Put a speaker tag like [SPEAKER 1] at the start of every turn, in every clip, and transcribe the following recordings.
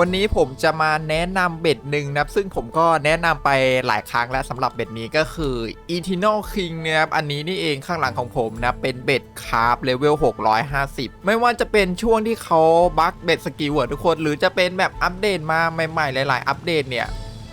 [SPEAKER 1] วันนี้ผมจะมาแนะนำเบ็ดหนึ่งนะครับ ซึ่งผมก็แนะนำไปหลายครั้งแล้วสำหรับเบ็ดนี้ก็คือ e t e r n a l King นะครับ อันนี้นี่เองข้างหลังของผมนะ เป็นเบ็ดคาร์บเลเวล 650 ไม่ว่าจะเป็นช่วงที่เขาบั๊กเบ็ดสกิลเวิร์ดทุกคน หรือจะเป็นแบบอัปเดตมาใหม่ๆ หลาย ๆ อัปเดตเนี่ย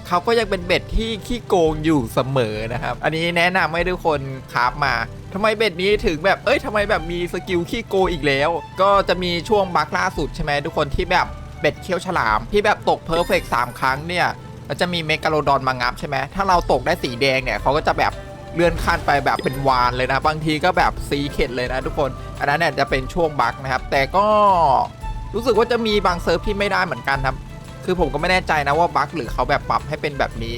[SPEAKER 1] เขาก็ยังเป็นเบ็ดที่ขี้โกงอยู่เสมอนะครับ อันนี้แนะนำให้ทุกคนคราฟมาทำไมเบ็ดนี้ถึงแบบ เอ้ยทำไมแบบมีสกิลขี้โกงอีกแล้ว ก็จะมีช่วงบั๊กล่าสุดใช่ไหมทุกคนที่แบบ เบ็ดเคี้ยวฉลาม ที่แบบตกเพอร์เฟกสามครั้งเนี่ยมันจะมีเมกาโลดอนมางับใช่ไหมถ้าเราตกได้สีแดงเนี่ยเขาก็จะแบบเลื่อนขั้นไปแบบเป็นวานเลยนะ บางทีก็แบบซีเข็ดเลยนะทุกคน อันนั้นเนี่ยจะเป็นช่วงบั๊กนะครับ แต่ก็รู้สึกว่าจะมีบางเซิร์ฟที่ไม่ได้เหมือนกันครับ คือผมก็ไม่แน่ใจนะว่าบั๊กหรือเขาแบบปรับให้เป็นแบบนี้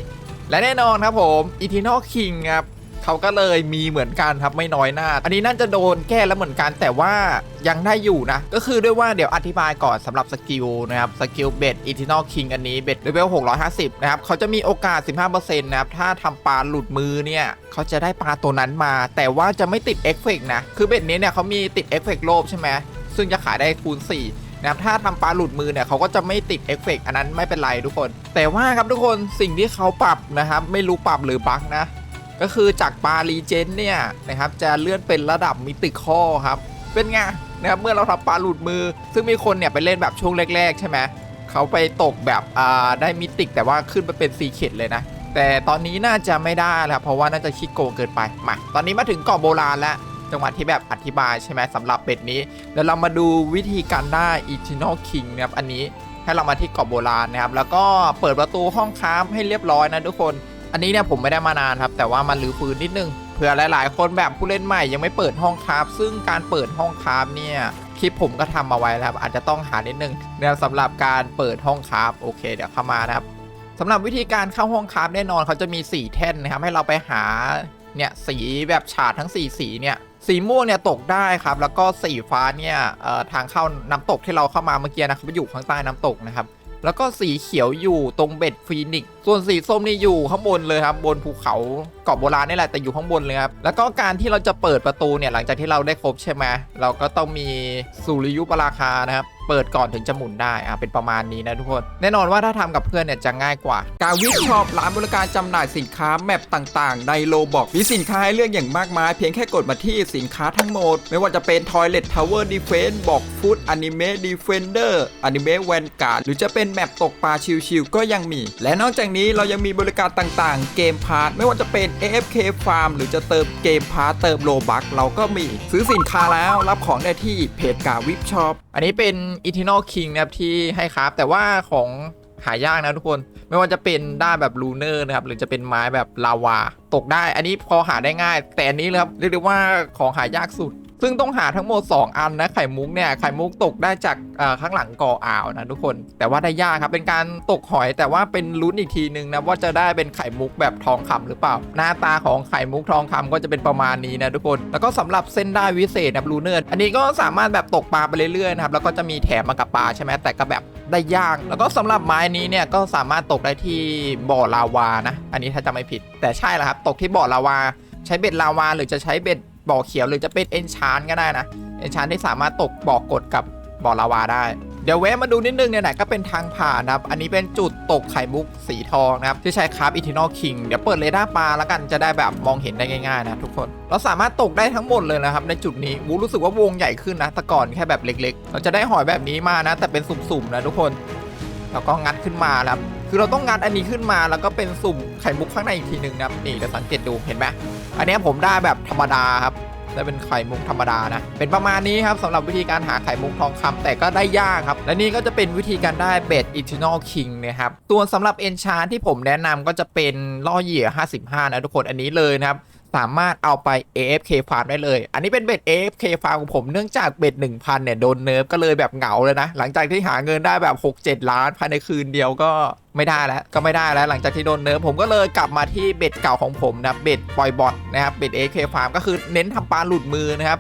[SPEAKER 1] และแน่นอนครับผม e t e r n a l King ครับ เขาก็เลยมีเหมือนกันครับไม่น้อยหน้า อันนี้น่าจะโดนแก้แล้วเหมือนกันแต่ว่ายังได้อยู่นะ ก็คือด้วยว่าเดี๋ยวอธิบายก่อนสำหรับสกิลนะครับสกิลเบ็ด e t e r n a l King อันนี้เบ็ดเลเวล650 นะครับเขาจะมีโอกาส 15%นะครับถ้าทำปลาหลุดมือเนี่ยเขาจะได้ปลาตัวนั้นมา แต่ว่าจะไม่ติดเอฟเฟกต์นะคือเบ็ดนี้เนี่ยเขามีติดเอฟเฟกต์โลบใช่ไหมซึ่งจะขายได้คูณ 4นะครับถ้าทำปลาหลุดมือเนี่ยเขาก็จะไม่ติดเอฟเฟกต์อันนั้นไม่เป็นไรทุกคน แต่ว่าครับทุกคนสิ่งที่เขาปรับนะครับ ไม่รู้ปรับหรือบั๊กนะ ก็คือจากปารีเจนเนี่ยนะครับจะเลื่อนเป็นระดับมิติคอครับ เป็นไงนะครับเมื่อเราทำปลาหลุดมือ ซึ่งมีคนเนี่ยไปเล่นแบบช่วงแรก ๆ ใช่ไหมเขาไปตกแบบอ่าได้มิติแต่ว่าขึ้นไปเป็นซีเข็ดเลยนะ แต่ตอนนี้น่าจะไม่ได้แล้วเพราะว่าน่าจะคิดโกงเกินไปมาตอนนี้มาถึงเกาะโบราณแล้วจังหวะที่แบบอธิบายใช่ไหมสำหรับเป็ดนี้เดี๋ยวเรามาดูวิธีการได้ e t e r n a l King นะครับอันนี้ให้เรามาที่เกาะโบราณนะครับแล้วก็เปิดประตูห้องค้ามให้เรียบร้อยนะทุกคน อันนี้เนี่ยผมไม่ได้มานานครับ แต่ว่ามันรื้อฟื้นนิดนึงเผื่อหลาย ๆ คนแบบผู้เล่นใหม่ยังไม่เปิดห้องคราฟซึ่งการเปิดห้องคราฟเนี่ยคลิปผมก็ทำมาไว้แล้วครับอาจจะต้องหานิดนึงนะครับสำหรับการเปิดห้องคราฟโอเค เดี๋ยวเข้ามานะครับสำหรับวิธีการเข้าห้องคราฟแน่นอนเขาจะมี 4 แท่นนะครับให้เราไปหาเนี่ยสีแบบฉาดทั้ง 4 สีเนี่ยสีม่วงเนี่ยตกได้ครับ แล้วก็สีฟ้าเนี่ยทางเข้าน้ำตกที่เราเข้ามาเมื่อกี้นะครับอยู่ข้างใต้น้ำตกนะครับ แล้วก็สีเขียวอยู่ตรงเบ็ดฟีนิกซ์ส่วนสีส้มนี่อยู่ข้างบนเลยครับบนภูเขาเกาะโบราณนี่แหละแต่อยู่ข้างบนเลยครับแล้วก็การที่เราจะเปิดประตูเนี่ยหลังจากที่เราได้ครบใช่ไหมเราก็ต้องมีสุริยุปราคานะครับ เปิดก่อนถึงจะหมุนได้อะเป็นประมาณนี้นะทุกคน แน่นอนว่าถ้าทำกับเพื่อนเนี่ยจะง่ายกว่า การวิชช็อปร้านบริการจำหน่ายสินค้าแมปต่างๆ ในโลบอกมีสินค้าให้เลือกอย่างมากมาย เพียงแค่กดมาที่สินค้าทั้งหมด ไม่ว่าจะเป็น Toilet Tower Defense บอก Food Anime Defender Anime Vanguard หรือจะเป็นแมปตกปลาชิวๆก็ยังมี และนอกจากนี้เรายังมีบริการต่างๆ เกมพาร์ทไม่ว่าจะเป็น AFK Farm หรือจะเติมเกมพาร์ทเติมโลบักเราก็มี ซื้อสินค้าแล้วรับของได้ที่เพจกาวิบช็อป อันนี้เป็น e t e r n a l King นะครับที่ให้ครับ แต่ว่าของหายากนะทุกคนไม่ว่าจะเป็นด้านแบบลูเนอร์นะครับหรือจะเป็นไม้แบบลาวา ตกได้ อันนี้พอหาได้ง่าย แต่อันนี้เลยครับเรียกได้ว่าของหายากสุด ซึ่งต้องหาทั้งหมด 2 อันนะไข่มุกเนี่ยไข่มุกตกได้จากข้างหลังก่ออ่าวนะทุกคน แต่ว่าได้ยากครับเป็นการตกหอยแต่ว่าเป็นลุ้นอีกทีนึงนะว่าจะได้เป็นไข่มุกแบบทองคำหรือเปล่า หน้าตาของไข่มุกทองคำก็จะเป็นประมาณนี้นะทุกคน แล้วก็สำหรับเส้นได้วิเศษนะบลูเนอร์อันนี้ก็สามารถแบบตกปลาไปเรื่อยๆนะครับแล้วก็จะมีแถมมากับปลาใช่ไหมแต่ก็แบบได้ยาก แล้วก็สำหรับไม้นี้เนี่ยก็สามารถตกได้ที่บ่อลาวานะ อันนี้ถ้าจำไม่ผิด แต่ใช่แล้วครับตกที่บ่อลาวา ใช้เบ็ดลาวาหรือจะใช้เบ็ด บ่อเขียวหรือจะเป็นเอนชานก็ได้นะเอนชานที่สามารถตกบ่อกดกับบ่อลาวาได้เดี๋ยวแวะมาดูนิดนึงเนี่ยไหนก็เป็นทางผ่านนะครับ อันนี้เป็นจุดตกไข่มุกสีทองนะครับ ที่ใช้คราฟอิทินอลคิง เดี๋ยวเปิดเรดาร์ปลาแล้วกันจะได้แบบมองเห็นได้ง่ายๆนะทุกคน เราสามารถตกได้ทั้งหมดเลยนะครับ ในจุดนี้วูรู้สึกว่าวงใหญ่ขึ้นนะ แต่ก่อนแค่แบบเล็ก ๆ เราจะได้หอยแบบนี้มานะ แต่เป็นสุ่มๆนะทุกคน แล้วก็งัดขึ้นมาแล้ว คือเราต้องงัดอันนี้ขึ้นมาแล้วก็เป็นสุ่มไข่มุกข้างในอีกทีหนึ่งนะครับนี่เดี๋ยวสังเกตดูเห็นไหมอันนี้ผมได้แบบธรรมดาครับได้เป็นไข่มุกธรรมดานะ เป็นประมาณนี้ครับสำหรับวิธีการหาไข่มุกทองคำแต่ก็ได้ยากครับ และนี่ก็จะเป็นวิธีการได้เบดอิ t e r n a l King นะครับตัวนสำหรับเอนชานที่ผมแนะนำก็จะเป็นล่อเหยื่อ 55 นะทุกคนอันนี้เลยนะครับ สามารถเอาไป AFK farm ได้เลย อันนี้เป็นเบ็ด AFK farm ของผมเนื่องจากเบ็ด1,000เนี่ยโดนเนิร์ฟก็เลยแบบเหงาเลยนะ หลังจากที่หาเงินได้แบบ 6-7 ล้านภายในคืนเดียวก็ไม่ได้แล้วก็ไม่ได้แล้วหลังจากที่โดนเนิร์ฟผมก็เลยกลับมาที่เบ็ดเก่าของผมนะเบ็ดปล่อยบอทนะครับเบ็ด AFK farm ก็คือเน้นทำปลาหลุดมือนะครับ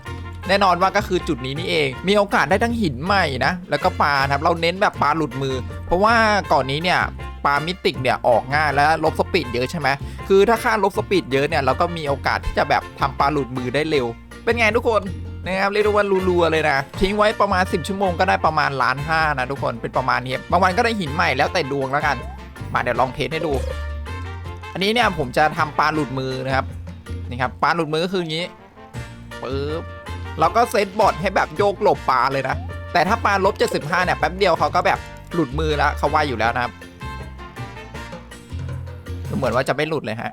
[SPEAKER 1] แน่นอนว่าก็คือจุดนี้นี่เอง มีโอกาสได้ทั้งหินใหม่นะ แล้วก็ปลาครับ เราเน้นแบบปลาหลุดมือ เพราะว่าก่อนนี้เนี่ย ปลามิติกเนี่ยออกง่ายและลบสปีดเยอะใช่ไหมคือถ้าค่าลบสปีดเยอะเนี่ยเราก็มีโอกาสที่จะแบบทำปลาหลุดมือได้เร็ว เป็นไงทุกคนนะครับเรียกได้ว่ารัวๆเลยนะ ทิ้งไว้ประมาณ 10 ชั่วโมงก็ได้ประมาณล้านห้านะทุกคนเป็นประมาณนี้บางวันก็ได้หินใหม่แล้วแต่ดวงแล้วกัน มาเดี๋ยวลองเทสให้ดู อันนี้เนี่ยผมจะทำปลาหลุดมือนะครับนี่ครับปลาหลุดมือก็คืออย่างนี้ปึ๊บแล้วก็เซตบอร์ดให้แบบโยกหลบปลาเลยนะ แต่ถ้าปลาลบ75เนี่ยแป๊บเดียวเขาก็แบบหลุดมือแล้วเขาว่าอยู่แล้วนะครับ ดูเหมือนว่าจะไม่หลุดเลยฮะ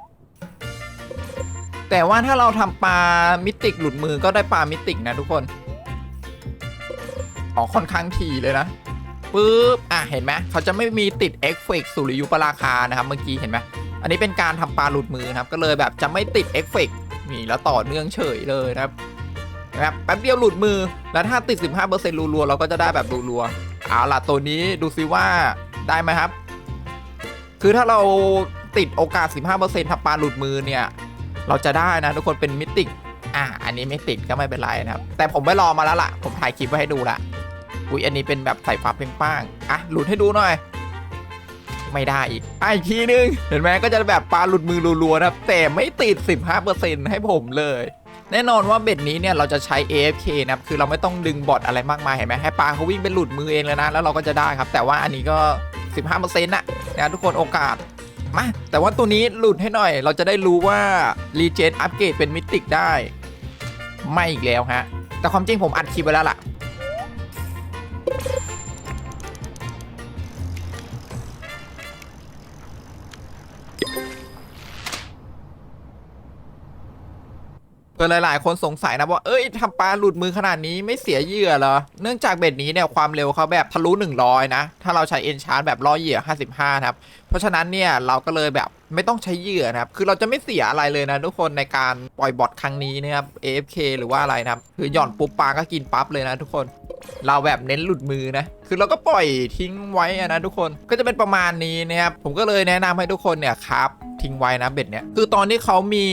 [SPEAKER 1] แต่ว่าถ้าเราทำปลามิติกหลุดมือก็ได้ปลามิติกนะทุกคนอ๋อค่อนข้างถี่เลยนะปึ๊บอะเห็นไหมเขาจะไม่มีติดเอฟเฟกสุริยุปราคานะครับ เมื่อกี้เห็นไหมอันนี้เป็นการทำปลาหลุดมือนะครับ ก็เลยแบบจะไม่ติดเอฟเฟกนี่แล้วต่อเนื่องเฉยเลยนะครับนะครับแป๊บเดียวหลุดมือแล้วถ้าติด 15%รัวๆเราก็จะได้แบบรัวๆเอาล่ะตัวนี้ดูซิว่าได้ไหมครับ คือถ้าเรา ติดโอกาส 15%ทำปลาหลุดมือเนี่ย เราจะได้นะทุกคนเป็นมิติกอะอันนี้ไม่ติดก็ไม่เป็นไรนะครับ แต่ผมไปรอมาแล้วล่ะ ผมถ่ายคลิปไว้ให้ดูละอุ้ยอันนี้เป็นแบบใส่ฟ้าเพ่งป้างอะหลุดให้ดูหน่อย ไม่ได้อีกอะอีกทีนึง เห็นไหมก็จะแบบปลาหลุดมือรัวๆนะครับ แต่ไม่ติด 15%ให้ผมเลยแน่นอนว่าเบ็ดนี้เนี่ยเราจะใช้ AFK นะครับ คือเราไม่ต้องดึงบอทอะไรมากมายเห็นไหมให้ปลาเขาวิ่งเป็นหลุดมือเองเลยนะ แล้วเราก็จะได้ครับ แต่ว่าอันนี้ก็ 15%นะนะทุกคนโอกาส มาแต่ว่าตัวนี้หลุดให้หน่อย เราจะได้รู้ว่ารีเจนอัปเกรดเป็นมิติกได้ ไม่อีกแล้วฮะ แต่ความจริงผมอัดคลิปไว้แล้วล่ะ เออหลาย ๆ คนสงสัยนะว่า เอ้ยทำปลาหลุดมือขนาดนี้ไม่เสียเหยื่อเหรอ เนื่องจากเบ็ดนี้เนี่ยความเร็วเขาแบบทะลุ 100 นะ ถ้าเราใช้เอนชาร์แบบล่อเหยื่อ 55นะครับ เพราะฉะนั้นเนี่ยเราก็เลยแบบไม่ต้องใช้เหยื่อนะครับ คือเราจะไม่เสียอะไรเลยนะทุกคนในการปล่อยบอทครั้งนี้นะครับ AFK หรือว่าอะไรนะครับ คือหย่อนปุ๊บปลาก็กินปั๊บเลยนะทุกคน เราแบบเน้นหลุดมือนะ คือเราก็ปล่อยทิ้งไว้อะนะทุกคน ก็จะเป็นประมาณนี้นะครับ ผมก็เลยแนะนำให้ทุกคนเนี่ยครับ ทิ้งไว้นะเบ็ดเนี่ยคือตอนที่เขามี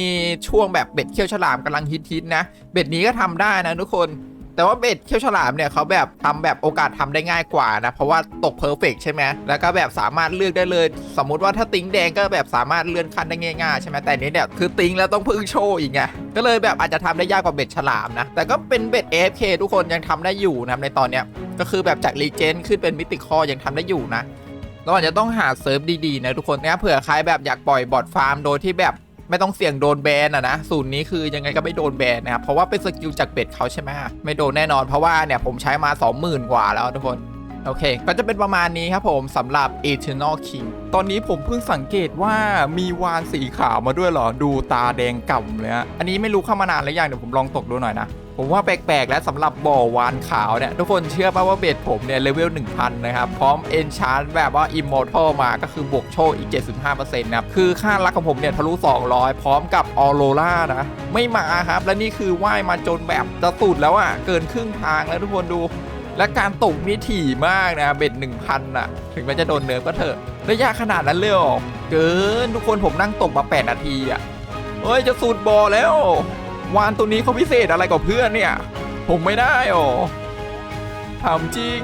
[SPEAKER 1] ช่วงแบบเบ็ดเขี้ยวฉลามกำลังฮิตๆนะเบ็ดนี้ก็ทำได้นะทุกคนแต่ว่าเบ็ดเขี้ยวฉลามเนี่ยเขาแบบทำแบบโอกาสทำได้ง่ายกว่านะ เพราะว่าตกเพอร์เฟกใช่ไหมแล้วก็แบบสามารถเลือกได้เลย สมมุติว่าถ้าติ้งแดงก็แบบสามารถเลื่อนขั้นได้ง่ายๆใช่ไหมแต่นี้เนี่ยคือติ้งแล้วต้องพึ่งโชว์อีกไงก็เลยแบบอาจจะทำได้ยากกว่าเบ็ดฉลามนะ แต่ก็เป็นเบ็ด AFK ทุกคนยังทำได้อยู่นะในตอนเนี้ยก็คือแบบจากรีเจนขึ้นเป็นมิติคอยังทำได้อยู่นะ เราอาจจะต้องหาเซิร์ฟดีๆนะทุกคนนะเผื่อใครแบบอยากปล่อยบอทฟาร์มโดยที่แบบไม่ต้องเสี่ยงโดนแบนอะนะสูตรนี้คือยังไงก็ไม่โดนแบนนะครับเพราะว่าเป็นสกิลจากเบ็ดเขาใช่ไหมไม่โดนแน่นอนเพราะว่าเนี่ยผมใช้มา 20,000 กว่าแล้วทุกคนโอเค ก็จะเป็นประมาณนี้ครับผมสำหรับ Eternal King ตอนนี้ผมเพิ่งสังเกตว่ามีวานสีขาวมาด้วยเหรอ ดูตาแดงก่ำเลยฮะอันนี้ไม่รู้เข้ามานานหรือยังเดี๋ยวผมลองตกดูหน่อยนะ ผมว่าแปลกๆ และสำหรับบ่อวานขาวเนี่ย ทุกคนเชื่อป่ะว่าเบสผมเนี่ยเลเวล 1000 นะครับ พร้อมเอนชานแบบว่า Immortal มาก็คือบวกโชคอีก 75%นะครับ คือค่ารักของผมเนี่ยทะลุ 200 พร้อมกับออโรล่านะ ไม่มาครับ และนี่คือว่ายมาจนแบบจะสุดแล้วอะ่ะเกินครึ่งทางแล้วทุกคนดูและการตกนี่ถี่มากนะเบ็ด1,000อะถึงแม้จะโดนเนิร์ฟก็เถอะระยะขนาดนั้นเลยเหรอเกินทุกคนผมนั่งตกมา 8 นาทีอะเฮ้ยจะสูดบอแล้ว วานตัวนี้เขาพิเศษอะไรกว่าเพื่อนเนี่ย ผมไม่ได้หรอถามจริง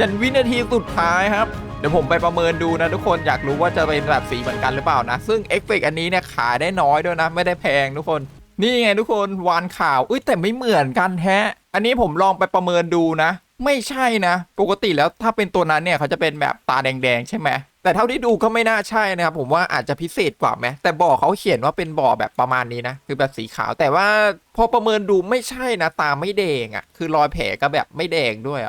[SPEAKER 1] ยันวินาทีสุดท้ายครับ เดี๋ยวผมไปประเมินดูนะทุกคนอยากรู้ว่าจะเป็นแบบสีเหมือนกันหรือเปล่านะ ซึ่งเอฟเฟกต์อันนี้เนี่ยขายได้น้อยด้วยนะ ไม่ได้แพงทุกคน นี่ไงทุกคนวานข่าวอุ้ยแต่ไม่เหมือนกันแท้อันนี้ผมลองไปประเมินดูนะ ไม่ใช่นะ ปกติแล้วถ้าเป็นตัวนั้นเนี่ยเขาจะเป็นแบบตาแดงๆใช่ไหม แต่เท่าที่ดูก็ไม่น่าใช่นะครับผมว่าอาจจะพิเศษกว่าไหมแต่บ่อเขาเขียนว่าเป็นบ่อแบบประมาณนี้นะ คือแบบสีขาวแต่ว่าพอประเมินดูไม่ใช่นะ ตาไม่แดงอะ่ะ คือรอยแผลก็แบบไม่แดงด้วยอะ่ะ